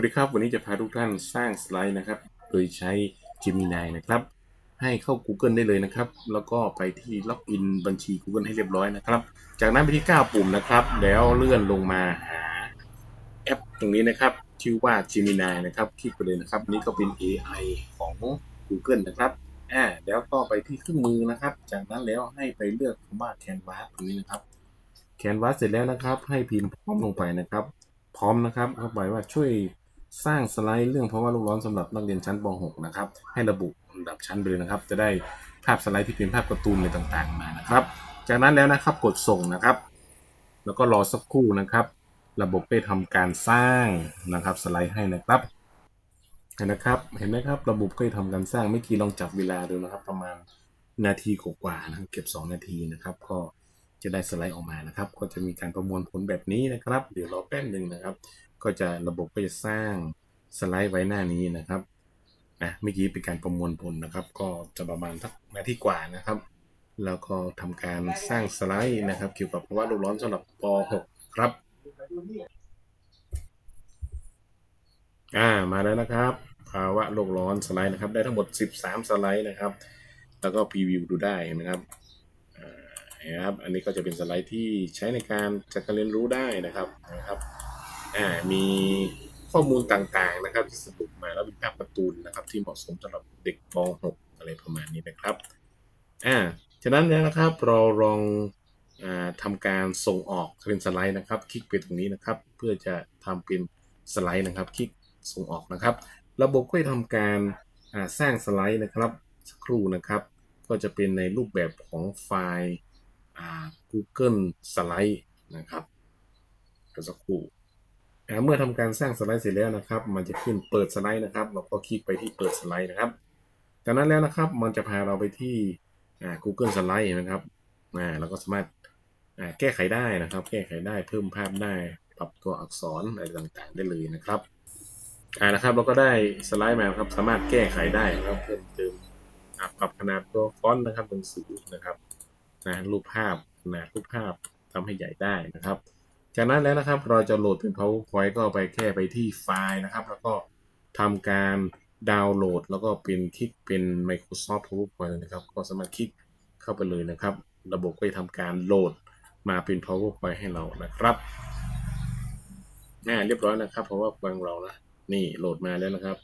วัสดีครับ วันนี้จะพาทุกท่านสร้างสไลด์นะครับ โดยใช้ Gemini นะครับ ให้เข้า Google ได้เลยนะครับ แล้วก็ไปที่ล็อกอินบัญชี Google ให้เรียบร้อยนะครับ จากนั้นไปที่ 9 ปุ่มนะครับ แล้วเลื่อนลงมาหาแอปตรงนี้นะครับ ชื่อว่า Gemini นะครับ คลิกไปเลยนะครับ นี่ก็เป็น AI ของ Google นะครับอ่าแล้วก็ไปที่เครื่องมือนะครับ จากนั้นแล้วให้ไปเลือกคำว่า Canvas ตรงนี้นะครับ Canvas เสร็จแล้วนะครับ ให้พิมพ์พร้อมลงไปนะครับ พร้อมนะครับเข้าไปว่าช่วย สร้างสไลด์เรื่องเพราะว่าลูกร้อนสำหรับนักเรียนชั้นป .6 นะครับ ให้ระบุลำดับชั้นไปเลยนะครับ จะได้ภาพสไลด์ที่เป็นภาพการ์ตูนอะไรต่างๆมานะครับ จากนั้นแล้วนะครับกดส่งนะครับ แล้วก็รอสักครู่นะครับ ระบบได้ทำการสร้างนะครับสไลด์ให้นะครับเห็นนะครับ เห็นไหมครับ ระบบก็ได้ทำการสร้างเมื่อกี้ลองจับเวลาดูนะครับ ประมาณนาทีกว่าๆนะเก็บ 2 นาทีนะครับ ก็จะได้สไลด์ออกมานะครับ ก็จะมีการประมวลผลแบบนี้นะครับ เดี๋ยวรอแป๊บหนึ่งนะครับ ก็จะระบบก็จะสร้างสไลด์ไว้หน้านี้นะครับอะเมื่อกี้เป็นการประมวลผลนะครับ ก็จะประมาณสักนาทีกว่านะครับแล้วก็ทำการสร้างสไลด์นะครับ เกี่ยวกับภาวะโลกร้อนสำหรับป .6 ครับ อ่ามาแล้วนะครับ ภาวะโลกร้อนสไลด์นะครับ ได้ทั้งหมด 13 สไลด์นะครับ แล้วก็พรีวิวดูได้นะครับอ่านะครับ อันนี้ก็จะเป็นสไลด์ที่ใช้ในการจัดการเรียนรู้ได้นะครับนะครับ อ่ามีข้อมูลต่างๆนะครับ ที่สรุปมาแล้วเป็นภาพการ์ตูนนะครับ ที่เหมาะสมสำหรับเด็กป .6 อะไรประมาณนี้นะครับอ่าฉะนั้นนะครับเราลองอ่าทำการส่งออกเป็นสไลด์นะครับ คลิกไปตรงนี้นะครับ เพื่อจะทำเป็นสไลด์นะครับ คลิกส่งออกนะครับ ระบบก็จะทำการสร้างสไลด์นะครับสักครู่นะครับ ก็จะเป็นในรูปแบบของไฟล์ Google สไลด์นะครับสักครู่ เมื่อทำการสร้างสไลด์เสร็จแล้วนะครับ มันจะขึ้นเปิดสไลด์นะครับ เราก็คลิกไปที่เปิดสไลด์นะครับ จากนั้นแล้วนะครับ มันจะพาเราไปที่ Google Slide นะครับเราก็สามารถแก้ไขได้นะครับ แก้ไขได้เพิ่มภาพได้ปรับตัวอักษรอะไรต่างๆ ได้เลยนะครับอ่านะครับ เราก็ได้สไลด์มาครับ สามารถแก้ไขได้นะครับเพิ่มเติมปรับขนาดตัวฟอนต์นะครับหนังสือนะครับนะรูปภาพขนาดรูปภาพทำให้ใหญ่ได้นะครับ จากนั้นแล้วนะครับเราจะโหลดเป็น PowerPoint ก็ไปแค่ไปที่ไฟล์นะครับ แล้วก็ทำการดาวน์โหลด แล้วก็เป็นคลิกเป็น Microsoft PowerPoint นะครับ ก็สามารถคลิกเข้าไปเลยนะครับ ระบบก็จะทำการโหลดมาเป็น PowerPoint ให้เรานะครับอ่าเรียบร้อยนะครับ PowerPoint ของเรานะนี่โหลดมาแล้วนะครับ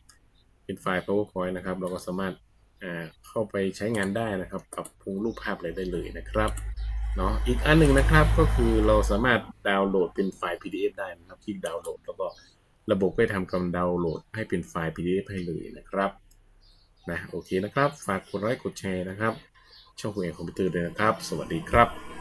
เป็นไฟล์ PowerPoint นะครับ เราก็สามารถอ่าเข้าไปใช้งานได้นะครับปรับปรุงรูปภาพอะไรได้เลยนะครับ เนาะอีกอันหนึ่งนะครับก็คือเราสามารถดาวน์โหลดเป็นไฟล์ PDF ได้นะครับคลิกดาวน์โหลด แล้วก็ระบบก็จะทำการดาวน์โหลดให้เป็นไฟล์ PDF ให้เลยนะครับนะโอเคนะครับ ฝากกดไลค์กดแชร์นะครับ ช่องคุยคอมพิวเตอร์ด้วยนะครับ สวัสดีครับ